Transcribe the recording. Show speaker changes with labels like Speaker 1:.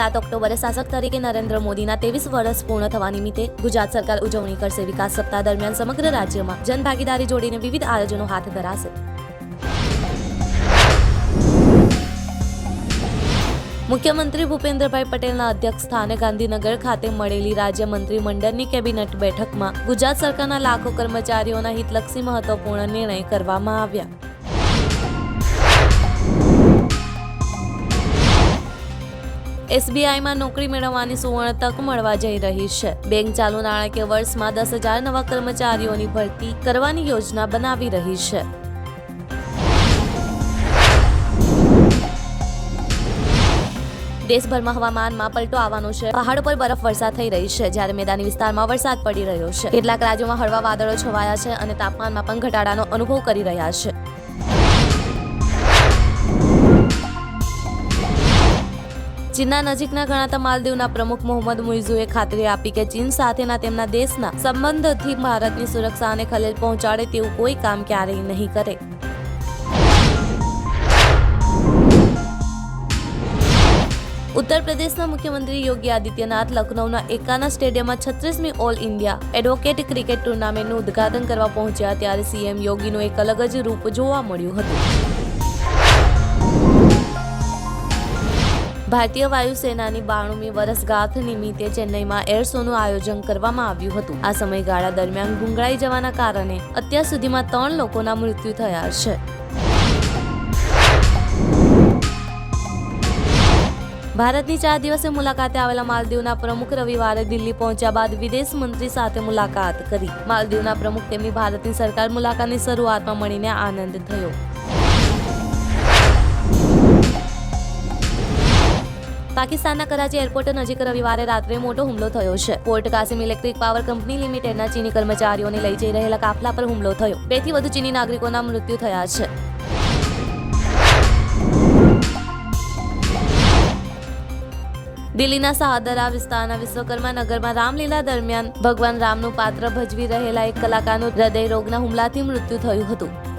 Speaker 1: સાત ઓક્ટોબરે શાસક તરીકે નરેન્દ્ર મોદીના ત્રેવીસ વર્ષ પૂર્ણ થવા નિમિત્તે ગુજરાત સરકાર ઉજવણી કરશે વિકાસ સપ્તાહ દરમિયાન સમગ્ર રાજ્યમાં જનભાગીદારી જોડીને વિવિધ આયોજનો હાથ ધરાશે. મુખ્યમંત્રી ભૂપેન્દ્રભાઈ પટેલના અધ્યક્ષ સ્થાને ગાંધીનગર ખાતે મળેલી રાજ્ય મંત્રીમંડળની કેબિનેટ બેઠકમાં ગુજરાત સરકારના લાખો કર્મચારીઓના હિતલક્ષી મહત્વપૂર્ણ નિર્ણય કરવામાં આવ્યા. એસબીઆઈમાં નોકરી મેળવવાની સુવર્ણ તક મળવા જઈ રહી છે. બેંક ચાલુ નાણાકીય વર્ષમાં દસ હજાર નવા કર્મચારીઓની ભરતી કરવાની યોજના બનાવી રહી છે. દેશભરમાં હવામાનમાં પલટો આવવાનો છે. પહાડો પર બરફ વરસાદ થઈ રહી છે. જ્યારે મેદાની વિસ્તારમાં વરસાદ પડી રહ્યો છે. કેટલાક રાજ્યોમાં હળવા વાદળો છવાયા છે અને તાપમાનમાં પણ ઘટાડાનો અનુભવ કરી રહ્યા છે. ચીનના નજીકના ગણાતા માલદીવના પ્રમુખ મોહમ્મદ મુઇઝુએ ખાતરી આપી કે ચીન સાથેના તેમના દેશના સંબંધથી ભારતની સુરક્ષાને ખલેલ પહોંચાડે તેવું કોઈ કામ ક્યારેય નહીં કરે. ઉત્તર પ્રદેશના મુખ્યમંત્રી યોગી આદિત્યનાથ લખનૌના એકાના સ્ટેડિયમમાં છત્રીસમી ઓલ ઇન્ડિયા એડવોકેટ ક્રિકેટ ટુર્નામેન્ટનું ઉદ્ઘાટન કરવા પહોંચ્યા ત્યારે સીએમ યોગીનું એક અલગ જ રૂપ જોવા મળ્યું હતું. ભારતીય વાયુસેનાની બાણુમી વરસગાંઠ નિમિત્તે ચેન્નઈમાં એર શોનું આયોજન કરવામાં આવ્યું હતું. આ સમયગાળા દરમિયાન ગુંગળાઈ જવાના કારણે અત્યાર સુધીમાં ત્રણ લોકોના મૃત્યુ થયા છે. ભારતની ચાર દિવસે મુલાકાતે આવેલા માલદીવના પ્રમુખ રવિવારે દિલ્હી પહોંચ્યા બાદ વિદેશ મંત્રી સાથે મુલાકાત કરી. માલદીવના પ્રમુખ તેમની ભારતની સરકાર મુલાકાતની શરૂઆતમાં મળીને આનંદ થયો. પાકિસ્તાનના કરાચી એરપોર્ટ નજીક રવિવારે રાત્રે મોટો હુમલો થયો છે. Port Qasim electric power company લિમિટેડના ચીની કર્મચારીઓને લઈ જઈ રહેલા કાફલા પર હુમલો થયો. બેથી વધુ ચીની નાગરિકોના મૃત્યુ થયા છે. દિલ્હીના સાદરા વિસ્તારના વિશ્વકર્મા નગરમાં રામલીલા દરમિયાન ભગવાન રામનું પાત્ર ભજવી રહેલા એક કલાકારનું હૃદય રોગના હુમલાથી મૃત્યુ થયું હતું.